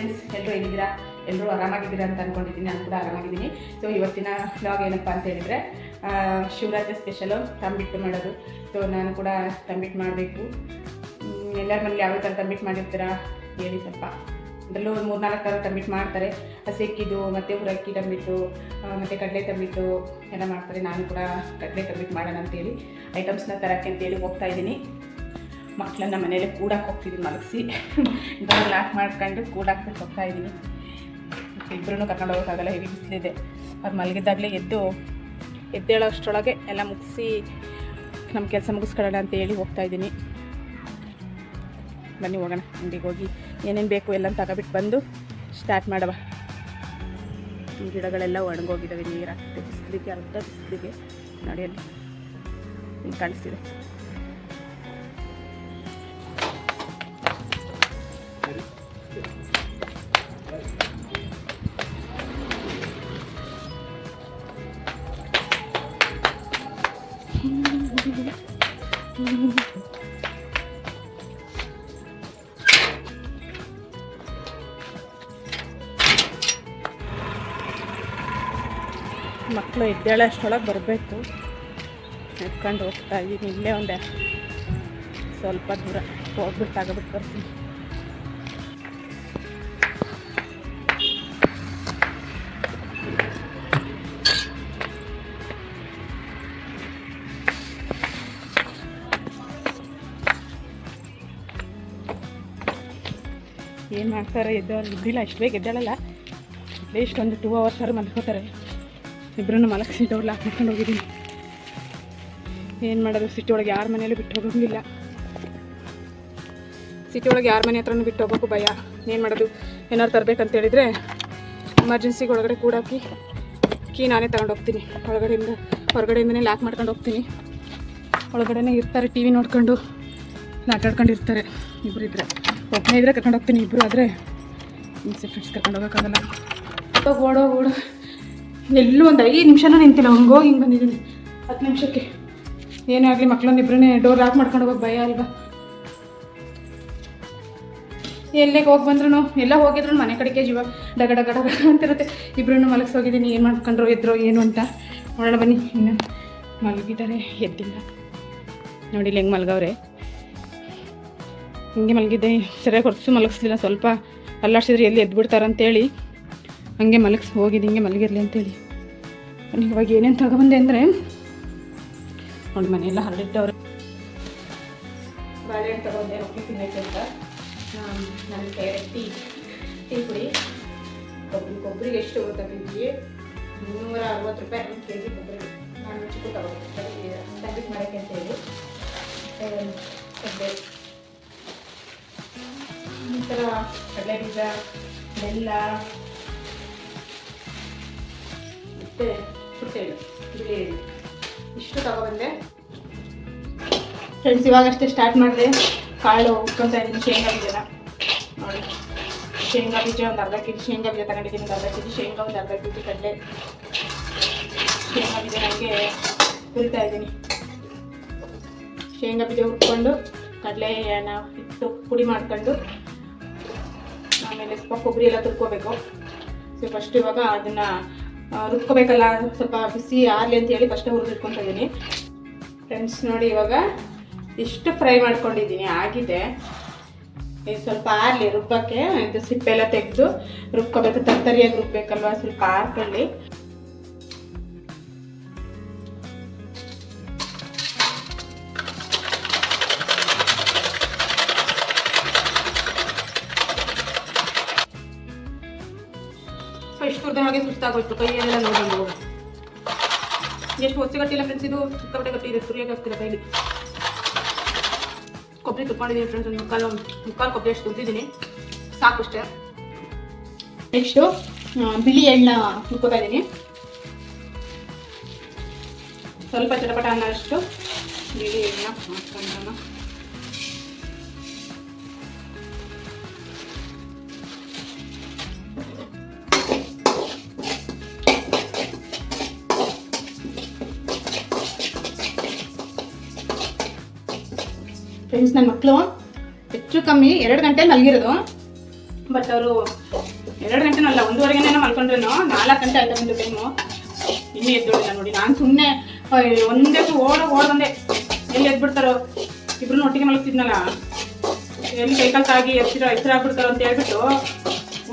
Friends ಎಲ್ಲರೂ ಹೇಗಿದ್ದೀರಾ ಎಲ್ಲರೂ ಆರಾಮಾಗಿದ್ದೀರಾ ಅಂತ ಅಂದ್ಕೊಂಡಿದ್ದೀನಿ ನಾನು ಕೂಡ ಆರಾಮಾಗಿದ್ದೀನಿ. ಸೊ ಇವತ್ತಿನ ಬ್ಲಾಗ್ ಏನಪ್ಪ ಅಂತ ಹೇಳಿದರೆ ಶಿವರಾತ್ರಿ ಸ್ಪೆಷಲು ತಂಬಿಟ್ಟು ಮಾಡೋದು. ಸೊ ನಾನು ಕೂಡ ತಂಬಿಟ್ಟು ಮಾಡಬೇಕು. ಎಲ್ಲರ ಮನೇಲಿ ಯಾವ ಥರ ತಂಬಿಟ್ಟು ಮಾಡಿರ್ತೀರಾ? ಹೇಳಿ ಸ್ವಲ್ಪ. ಅದರಲ್ಲೂ ಒಂದು ಮೂರು ನಾಲ್ಕು ಥರ ತಂಬಿಟ್ಟು ಮಾಡ್ತಾರೆ. ಹಸಿಕ್ಕಿದ್ದು ಮತ್ತು ಹುರಕ್ಕಿ ತಂಬಿಟ್ಟು ಮತ್ತು ಕಡಲೆ ತಂಬಿಟ್ಟು ಎಲ್ಲ ಮಾಡ್ತಾರೆ. ನಾನು ಕೂಡ ಕಡಲೆ ತಂಬಿಟ್ಟು ಮಾಡೋಣ ಅಂತೇಳಿ ಐಟಮ್ಸ್ನ ತರಕ್ಕೆ ಅಂತೇಳಿ ಹೋಗ್ತಾ ಇದ್ದೀನಿ. ಮಕ್ಕಳನ್ನ ಮನೇಲಿ ಕೂಡಕ್ಕೆ ಹೋಗ್ತಿದ್ದೀನಿ ಮಲಗಿಸಿ. ಡೋರ್ ಲಾಕ್ ಮಾಡ್ಕೊಂಡು ಕೂಡಾಕ್ಬಿಟ್ಟು ಹೋಗ್ತಾ ಇದ್ದೀನಿ. ಇಬ್ಬರೂ ಕರ್ಕೊಂಡು ಹೋಗೋಕ್ಕಾಗಲ್ಲ, ಹೆವಿ ಬಿಸಿಲಿದೆ. ಅವ್ರು ಮಲಗಿದ್ದಾಗಲೇ ಎದ್ದು ಎದ್ದೇಳೋ ಅಷ್ಟರೊಳಗೆ ಎಲ್ಲ ಮುಗಿಸಿ ನಮ್ಮ ಕೆಲಸ ಮುಗಿಸ್ಕೊಳ್ಳೋಣ ಅಂತ ಹೇಳಿ ಹೋಗ್ತಾ ಇದ್ದೀನಿ. ಬನ್ನಿ ಹೋಗೋಣ, ಅಂಗಡಿಗೆ ಹೋಗಿ. ಏನೇನು ಬೇಕು ಎಲ್ಲ ತಗೋಬಿಟ್ಟು ಬಂದು ಸ್ಟಾರ್ಟ್ ಮಾಡವ. ಈ ಗಿಡಗಳೆಲ್ಲ ಒಣಗೋಗಿದ್ದಾವೆ ನೀರು ಹಾಕ್ತಿದೆ ಬಿಸಿಲಿಗೆ ಅರ್ಧ ಬಿಸಿಲಿಗೆ ನೋಡಿ ಅಲ್ಲಿ ಹಿಂಗೆ ಕಾಣಿಸ್ತಿದೆ. ಮಕ್ಕಳು ಎದ್ದೇಳೋ ಅಷ್ಟರೊಳಗೆ ಬರಬೇಕು. ನಡ್ಕೊಂಡು ಹೋಗ್ತಾ ಇದ್ದೀನಿ ಇಲ್ಲೇ ಒಂದೇ. ಸ್ವಲ್ಪ ದೂರ ಹೋಗ್ಬಿಟ್ಟು ತಗೊಬಿಟ್ಟು ಬರ್ತೀನಿ ಏನು ಮಾಡ್ತಾರೆ? ಎದ್ದವ್ರು ಇದ್ದಿಲ್ಲ ಅಷ್ಟು ಬೇಗ ಎದ್ದಾಳಲ್ಲ. ಅಟ್ಲೀಸ್ಟ್ ಒಂದು ಟೂ ಅವರ್ಸ್ ಆದ್ರೂ ಮಲ್ಕೋತಾರೆ. ಇಬ್ಬರನ್ನು ಮಲಗಿಸಿ ಡೋರ್ ಲಾಕ್ ಮಾಡ್ಕೊಂಡು ಹೋಗಿದ್ದೀನಿ. ಏನು ಮಾಡೋದು? ಸಿಟಿ ಒಳಗೆ ಯಾರ ಮನೆಯಲ್ಲೂ ಬಿಟ್ಟು ಹೋಗೋಂಗಿಲ್ಲ. ಸಿಟಿ ಒಳಗೆ ಯಾರ ಮನೆ ಹತ್ರನೂ ಬಿಟ್ಟು ಹೋಗೋಕ್ಕೂ ಭಯ. ಏನು ಮಾಡೋದು? ಏನಾದ್ರು ತರಬೇಕಂತ ಹೇಳಿದರೆ ಎಮರ್ಜೆನ್ಸಿಗೆ ಒಳಗಡೆ ಕೂಡಾಕಿ ಕೀ ನಾನೇ ತಗೊಂಡು ಹೋಗ್ತೀನಿ. ಒಳಗಡೆಯಿಂದ, ಹೊರಗಡೆಯಿಂದನೇ ಲಾಕ್ ಮಾಡ್ಕೊಂಡು ಹೋಗ್ತೀನಿ. ಒಳಗಡೆನೇ ಇರ್ತಾರೆ ಟಿ ವಿ ನೋಡ್ಕೊಂಡು ಇರ್ತಾರೆ ಇಬ್ಬರು ಇದ್ದರೆ ಒಬ್ಬನೇ ಇದ್ದರೆ ಕರ್ಕೊಂಡು ಹೋಗ್ತೀನಿ ಇಬ್ಬರು ಆದರೆ ಇನ್ಸೆ ಫ್ರೆಂಡ್ಸ್ ಕರ್ಕೊಂಡು ಹೋಗೋಕ್ಕಾಗಲ್ಲ. ಓಡೋ ಓಡೋ. ಎಲ್ಲೂ ಒಂದು ಐದು ನಿಮಿಷನೂ ನಿಂತಿಲ್ಲ, ಹಂಗೋಗಿ ಹಿಂಗೆ ಬಂದಿದ್ದೀನಿ. ಹತ್ತು ನಿಮಿಷಕ್ಕೆ. ಏನೇ ಆಗಲಿ ಮಕ್ಕಳನ್ನ ಇಬ್ಬರನ್ನೇ ಡೋರ್ ಲಾಕ್ ಮಾಡ್ಕೊಂಡು ಹೋಗೋಕೆ ಭಯ ಅಲ್ವಾ? ಎಲ್ಲೇ ಹೋಗಿ ಬಂದ್ರು ಎಲ್ಲ ಹೋಗಿದ್ರು, ಮನೆ ಕಡೆಗೆ ಜೀವ ಡಗ ಡಗ ಡಗ ಅಂತಿರುತ್ತೆ. ಇಬ್ಬರನ್ನು ಮಲಗಿಸಿ ಹೋಗಿದ್ದೀನಿ ಏನು ಮಾಡ್ಕೊಂಡ್ರು, ಎದ್ರು, ಏನು ಅಂತ. ನೋಡೋಣ ಬನ್ನಿ, ಇನ್ನು ಮಲಗಿದ್ದಾರೆ, ಎದ್ದಿಲ್ಲ. ನೋಡಿ ಇಲ್ಲಿ ಹೆಂಗೆ ಮಲಗವ್ರೆ. ಹಿಂಗೆ ಮಲಗಿದ್ದೆ ಸರಿಯಾಗಿ ಹೊರಸು ಮಲಗಿಸ್ಲಿಲ್ಲ, ಸ್ವಲ್ಪ ಅಲ್ಲಾಡ್ಸಿದ್ರೆ ಎಲ್ಲಿ ಎದ್ಬಿಡ್ತಾರಂತೇಳಿ ಹಂಗೆ ಮಲಗಿಸಿ ಹೋಗಿದ್ದು ಹಿಂಗೆ ಮಲಗಿರಲಿ ಅಂತೇಳಿ. ನಾನು ಇವಾಗ ಏನೇನು ತಗೊಬಂದೆ ಅಂದರೆ, ನೋಡಿ ಮನೆಯೆಲ್ಲ ಹರಡಿಟ್ಟವ್ರೆ. ಬಾಳೆಹಣ್ಣು ತಗೊಂಡೆ ರೊಟ್ಟಿ ತಿನ್ನೈತೆ ಅಂತ. ನನ್ನ ಫೇವ್ರೆಟ್ ಟೀ ಟೀ ಪುಡಿ ಕೊಬ್ಬರಿ, ಕೊಬ್ಬರಿಗೆ ಎಷ್ಟು ಗೊತ್ತಾ ಕೆ ಜಿ ಮುನ್ನೂರ ಅರವತ್ತು ರೂಪಾಯಿ ಒಂದು ಕೆ ಜಿ ಕೊಬ್ಬರಿ. ನಾನು ಚಿಕ್ಕ ತಗೋಬೇಕು ತಂಬಿಟ್ಟು ಮಾಡೋಕ್ಕೆ ಅಂತ ಹೇಳಿ. ಕಡಲೆ ಈ ಥರ ಕಡಲೆ ಬೀಜ, ಬೆಲ್ಲ. ಮತ್ತು ಪುಟ್ಟೆಳ್ಳು ಬಿಳಿ ಇಷ್ಟು ತಗೊಬಂದೆ. ಫ್ರೆಂಡ್ಸ್ ಇವಾಗಷ್ಟೇ ಸ್ಟಾರ್ಟ್ ಮಾಡಿದೆ. ಕಾಳು ಉಟ್ಕೊತಾ ಇದ್ದೀನಿ ಶೇಂಗಾ ನೋಡಿ ಶೇಂಗಾ ಬೀಜ ಒಂದು ಅರ್ಧ ಕೆ ಜಿ ಶೇಂಗಾ ಬೀಜ ತಗೊಂಡಿದ್ದೀನಿ, ಒಂದು ಅರ್ಧ ಕೆ ಜಿ ಶೇಂಗಾ, ಒಂದು ಅರ್ಧ ಕೆ ಜಿ ಕಡಲೆ. ಶೇಂಗಾ ಬೀಜ ನನಗೆ ಹುರಿತಾ ಇದ್ದೀನಿ. ಶೇಂಗಾ ಬೀಜ ಹುರ್ಕೊಂಡು ಕಡಲೆ ಇಟ್ಟು ಪುಡಿ ಮಾಡ್ಕೊಂಡು ಆಮೇಲೆ ಸ್ವಲ್ಪ ಕೊಬ್ಬರಿ ಎಲ್ಲ ತುರ್ಕೋಬೇಕು. ಸೊ ಫಸ್ಟ್ ಇವಾಗ ಅದನ್ನು ರುಬ್ಕೋಬೇಕಲ್ಲ, ಸ್ವಲ್ಪ ಬಿಸಿ ಆರಲಿ ಅಂತ ಹೇಳಿ ಫಸ್ಟೇ ಹುರಿದಿಟ್ಕೊತಾ ಇದ್ದೀನಿ. ಫ್ರೆಂಡ್ಸ್ ನೋಡಿ ಇವಾಗ ಇಷ್ಟು ಫ್ರೈ ಮಾಡ್ಕೊಂಡಿದ್ದೀನಿ, ಆಗಿದೆ. ಇದು ಸ್ವಲ್ಪ ಆರಲಿ, ರುಬ್ಬಕ್ಕೆ. ಇದು ಸಿಪ್ಪೆಲ್ಲ ತೆಗೆದು ರುಬ್ಕೋಬೇಕು. ತರ್ತರಿಯಾಗಿ ರುಬ್ಬೇಕಲ್ವಾ? ಸ್ವಲ್ಪ ಆರ್ಕೊಳ್ಳಿ. ಇಷ್ಟು ಹಾಗೆ ಸುಸ್ತಾಗೋಯ್ತು. ಕೈಯಲ್ಲೆಲ್ಲ ನೋಡಿ ಎಷ್ಟು ಹೊಸಿ ಗಟ್ಟಿಲ್ಲ ಫ್ರೆಂಡ್ಸ್ ಇದು. ಸಿಕ್ಕಾಪಟ್ಟೆ ಗಟ್ಟಿ ಇದೆ. ತುರಿಯಾಗಿ ಆಗ್ತಿಲ್ಲ ಕೈಲಿ. ಕೊಬ್ಬರಿ ತುಪ್ಕೊಂಡಿದ್ದೀನಿ ಫ್ರೆಂಡ್ಸ್ ಒಂದು ಮುಕ್ಕಾಲು ಮುಕ್ಕಾಲು ಕೊಬ್ಬರಿ ಅಷ್ಟು ತುರಿದಿದ್ದೀನಿ ಸಾಕು ಅಷ್ಟೇ ನೆಕ್ಸ್ಟು ಬಿಳಿ ಎಣ್ಣೆ ಹುರ್ಕೋತಾ ಇದ್ದೀನಿ ಸ್ವಲ್ಪ ಚಟಪಟ ಅನ್ನೋಷ್ಟು ಬಿಳಿ ಎಣ್ಣೆ ಹಾಕ್ಕೊಂಡ್ರಮ್ಮ ನನ್ನ ಮಕ್ಕಳು ಹೆಚ್ಚು ಕಮ್ಮಿ ಎರಡು ಗಂಟೆ ಮಲಗಿರೋದು. ಬಟ್ ಅವರು ಎರಡು ಗಂಟೆನಲ್ಲ ಒಂದೂವರೆಗೇನೆ ಮಲ್ಕೊಂಡ್ರೇನೋ, ನಾಲ್ಕು ಗಂಟೆ ಆಯ್ತಾ ಬಂದು ಟೈಮು ಇನ್ನೂ ಎದ್ದೋಳಿಲ್ಲ ನೋಡಿ, ನಾನು ಸುಮ್ಮನೆ ಒಂದೇ ಓಡ ಓಡಂದೆ ಎಲ್ಲಿ ಎದ್ಬಿಡ್ತಾರೋ? ಇಬ್ರು ಒಟ್ಟಿಗೆ ಮಲಗ್ತಿದ್ನಲ್ಲ. ಎಲ್ಲಿ ಕೈಕಲ್ ತಾಗಿ ಎತ್ತಿರ ಎತ್ತರ ಅಂತ ಹೇಳ್ಬಿಟ್ಟು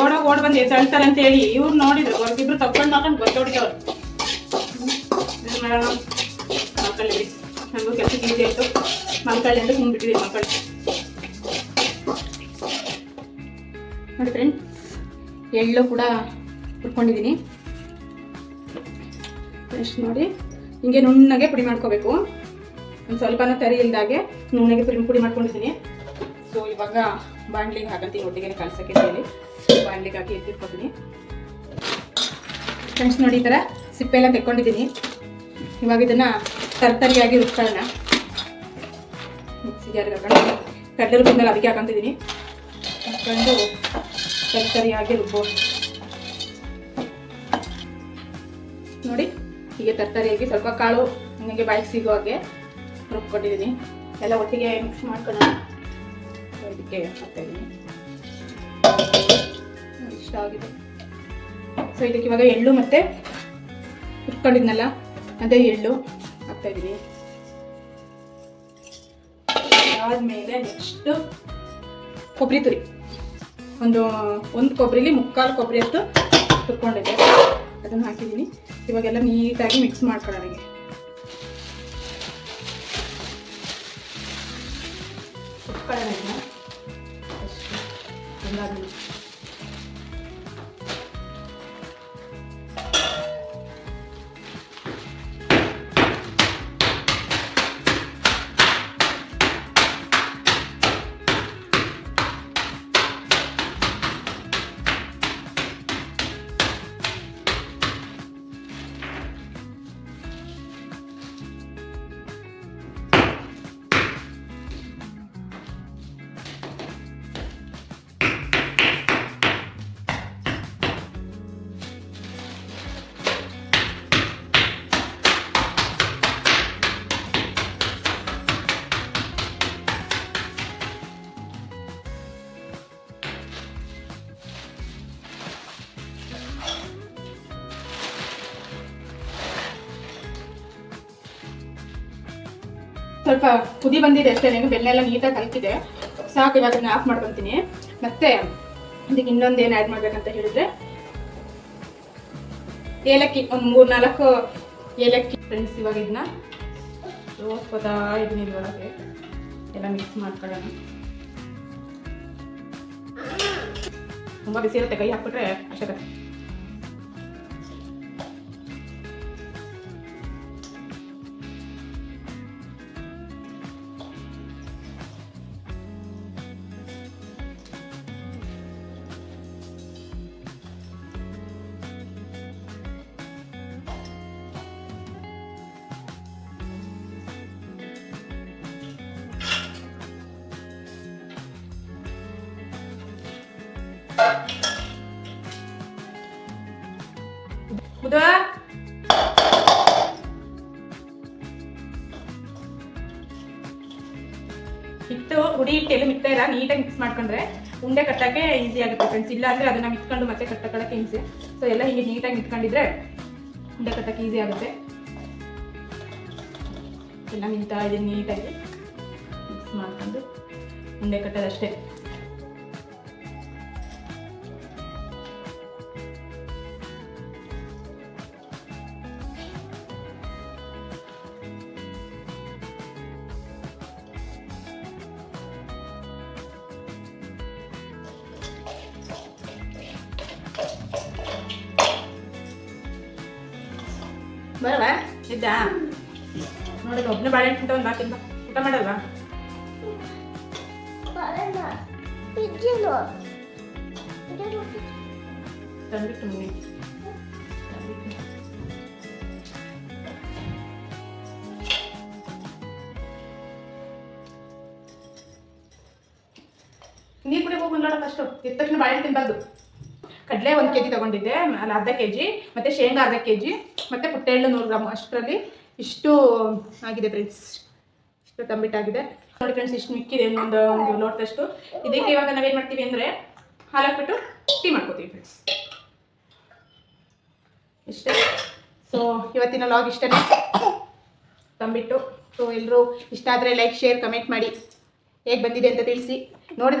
ಓಡ, ಓಡ್ ಬಂದು ಎದ್ದಾಳ್ತಾರೆ ಅಂತ ಹೇಳಿ. ಇವ್ರು ನೋಡಿದ್ರು ಅವ್ರಿಗಿಬ್ರು ತಗೊಂಡು ಮಾಡ್ಕೊಂಡು ಗೊತ್ತೋಡಿದವ್ರು ಮಾಡೋಣ. ಮಲ್ಕೊಳ್ಳಿ ಬಿಡಿ ನನಗೂ ಕೆಲಸಕ್ಕೆ ಈಸಿ ಆಯಿತು ಮಲ್ಕೊಳ್ಳಿ ಅಂತ ಕುಂದ್ಬಿಟ್ಟಿದ್ದೀನಿ ಮಕ್ಕಳು ನೋಡಿ ಫ್ರೆಂಡ್ಸ್ ಎಳ್ಳು ಕೂಡ ಹುರ್ಕೊಂಡಿದ್ದೀನಿ ಫ್ರೆಶ್ ನೋಡಿ. ಹಿಂಗೆ ನುಣ್ಣಗೆ ಪುಡಿ ಮಾಡ್ಕೋಬೇಕು. ಒಂದು ಸ್ವಲ್ಪನೂ ತರಿ ಇಲ್ದಾಗೆ ನುಣ್ಣಗೆ ಪುಡಿ ಪುಡಿ ಮಾಡ್ಕೊಂಡಿದ್ದೀನಿ ಸೊ ಇವಾಗ ಬಾಣಲಿಗೆ ಹಾಕಂತೀನಿ ಒಟ್ಟಿಗೆ ಕಳ್ಸೋಕ್ಕೆ ಹೇಳಿ. ಬಾಣಲಿಗೆ ಹಾಕಿ ಎತ್ತಿಟ್ಕೊತೀನಿ. ಫ್ರೆಂಡ್ಸ್ ನೋಡಿ ಈ ಥರ ಸಿಪ್ಪೆ ಎಲ್ಲ ತೆಕ್ಕೊಂಡಿದ್ದೀನಿ ಇವಾಗ ಇದನ್ನು ತರ್ತರಿಯಾಗಿ ರುಬ್ಕೊಳ್ಳೋಣ ಮಿಕ್ಸಿಗೆ ಯಾರಿಗೆ ಹಾಕೊಂಡು ಕಡಲೆ ರುಬ್ಬಿದ್ಮೇಲೆ ಅದಕ್ಕೆ ಹಾಕೊಂತಿದ್ದೀನಿ. ಹಾಕೊಂಡು ತರಕಾರಿಯಾಗಿ ರುಬ್ಬೋ ನೋಡಿ, ಹೀಗೆ ತರಕಾರಿಯಾಗಿ ಸ್ವಲ್ಪ ಕಾಳು ನನಗೆ ಬಾಯಿಗೆ ಸಿಗೋ ಹಾಗೆ ರುಬ್ಕೊಂಡಿದ್ದೀನಿ. ಎಲ್ಲ ಒಟ್ಟಿಗೆ ಮಿಕ್ಸ್ ಮಾಡ್ಕೊಳ್ಳೋಣ. ಇದಕ್ಕೆ ಹಾಕ್ತಾಯಿದ್ದೀನಿ ಇಷ್ಟ ಆಗಿದೆ. ಸೊ, ಇದಕ್ಕೆ ಇವಾಗ ಎಳ್ಳು ಮತ್ತು ರುಬ್ಕೊಂಡಿದ್ನಲ್ಲ, ಅದೇ ಎಳ್ಳು. ಹಾಕ್ತಾಯಿದ್ದೀನಿ ಆದಮೇಲೆ ನೆಕ್ಸ್ಟು ಕೊಬ್ಬರಿ ತುರಿ. ಒಂದು ಒಂದು ಕೊಬ್ಬರಿಲಿ ಮುಕ್ಕಾಲು ಕೊಬ್ಬರಿ ಅಷ್ಟು ತುರ್ಕೊಂಡಿದ್ದೆ. ಅದನ್ನು ಹಾಕಿದ್ದೀನಿ. ಇವಾಗೆಲ್ಲ ನೀಟಾಗಿ ಮಿಕ್ಸ್ ಮಾಡ್ಕೊಳ್ಳೋಣ ಹೀಗೆ. ಸ್ವಲ್ಪ ಕುದಿ ಬಂದಿದೆ ಅಷ್ಟೇ ನೀವು ಬೆಲ್ಲ ಎಲ್ಲ ನೀಟಾಗಿ ಕಲ್ತಿದೆ. ಸಾಕು, ಇವಾಗ ಅದನ್ನ ಆಫ್ ಮಾಡ್ಕೊತೀನಿ. ಮತ್ತೆ ಇದಕ್ಕೆ ಇನ್ನೊಂದು ಏನು ಆ್ಯಡ್ ಮಾಡ್ಬೇಕಂತ ಹೇಳಿದ್ರೆ, ಏಲಕ್ಕಿ, ಒಂದು ಮೂರು ನಾಲ್ಕು ಏಲಕ್ಕಿ. ಫ್ರೆಂಡ್ಸ್ ಇವಾಗ ಇದನ್ನ ರೋಸ್ಕೋತಾ ಇದನ್ನ ಇದ್ರೊಳಗೆ. ಎಲ್ಲ ಮಿಕ್ಸ್ ಮಾಡ್ಕೊಳ್ಳೋಣ. ತುಂಬ ಬಿಸಿ ಇರುತ್ತೆ, ಕೈ ಹಾಕ್ಬಿಟ್ರೆ ಅಷ್ಟೇ. ಹಿಟ್ಟು ಹುಡಿ ಹಿಟ್ಟು ಮಿಕ್ತ ಇಲ್ಲ ನೀಟಾಗಿ ಮಿಕ್ಸ್ ಮಾಡ್ಕೊಂಡ್ರೆ ಉಂಡೆ ಕಟ್ಟಕ್ಕೆ ಈಸಿ ಆಗುತ್ತೆ ಫ್ರೆಂಡ್ಸ್ ಇಲ್ಲ ಅಂದ್ರೆ ಅದನ್ನ ಮಿಕ್ಕೊಂಡು ಮತ್ತೆ ಕಟ್ಟಕ್ಕೆ ಈಸಿ ಸೊ ಎಲ್ಲ ಹೀಗೆ ನೀಟಾಗಿ ಮಿಕ್ಕೊಂಡಿದ್ರೆ ಉಂಡೆ ಕಟ್ಟಕ್ಕೆ ಈಸಿ ಆಗುತ್ತೆ. ಎಲ್ಲ ಮಿಂತ ಇದೆ ನೀಟಾಗಿ ಮಿಕ್ಸ್ ಮಾಡ್ಕೊಂಡು ಉಂಡೆ ಕಟ್ಟೋದಷ್ಟೇ. ಬರವಾ? ಇದ್ದಾ? ನೋಡಿ ಒಬ್ಬನೇ ಬಾಳೆಹಣ್ಣು ತಿಂತ ಒಂದು ಬಾಕಿಂದ ಊಟ ಮಾಡಲ್ವಾ? ತಂದ್ಬಿಟ್ಟು ಮುಗಿ ನೀರು ಕುಡಿಯೋಕೆ ಹೋಗಿ ನೋಡೋ ಫಸ್ಟು ಇದ್ದ ತಕ್ಷಣ ಬಾಳೆಹಣ್ಣು ತಿನ್ಬಾರ್ದು. ಕಡಲೆ ಒಂದು ಕೆ ಜಿ ತೊಗೊಂಡಿದ್ದೆ ಅಲ್ಲ ಅರ್ಧ ಕೆ ಜಿ ಮತ್ತು ಶೇಂಗಾ ಅರ್ಧ ಕೆ ಜಿ ಮತ್ತು ಪುಟ್ಟೆಳ್ಳು ನೂರು ಗ್ರಾಮ್ ಅಷ್ಟರಲ್ಲಿ ಇಷ್ಟು ಆಗಿದೆ ಫ್ರೆಂಡ್ಸ್ ಇಷ್ಟು ತಂಬಿಟ್ಟಾಗಿದೆ. ನೋಡಿ ಫ್ರೆಂಡ್ಸ್ ಇಷ್ಟು ಮಿಕ್ಕಿದೆ ಒಂದು ಒಂದು ಲೋಟದಷ್ಟು ಇದಕ್ಕೆ ಇವಾಗ ನಾವೇನು ಮಾಡ್ತೀವಿ ಅಂದರೆ ಹಾಲು ಹಾಕ್ಬಿಟ್ಟು ಟೀ ಮಾಡ್ಕೋತೀವಿ ಫ್ರೆಂಡ್ಸ್ ಇಷ್ಟೇ. ಸೊ ಇವತ್ತಿನ ಲಾಗ್ ಇಷ್ಟೇ ತಂಬಿಟ್ಟು. ಸೊ ಎಲ್ಲರೂ ಇಷ್ಟ ಆದರೆ ಲೈಕ್ ಶೇರ್ ಕಮೆಂಟ್ ಮಾಡಿ. ಹೇಗೆ ಬಂದಿದೆ ಅಂತ ತಿಳಿಸಿ. ನೋಡಿದ್ರೆ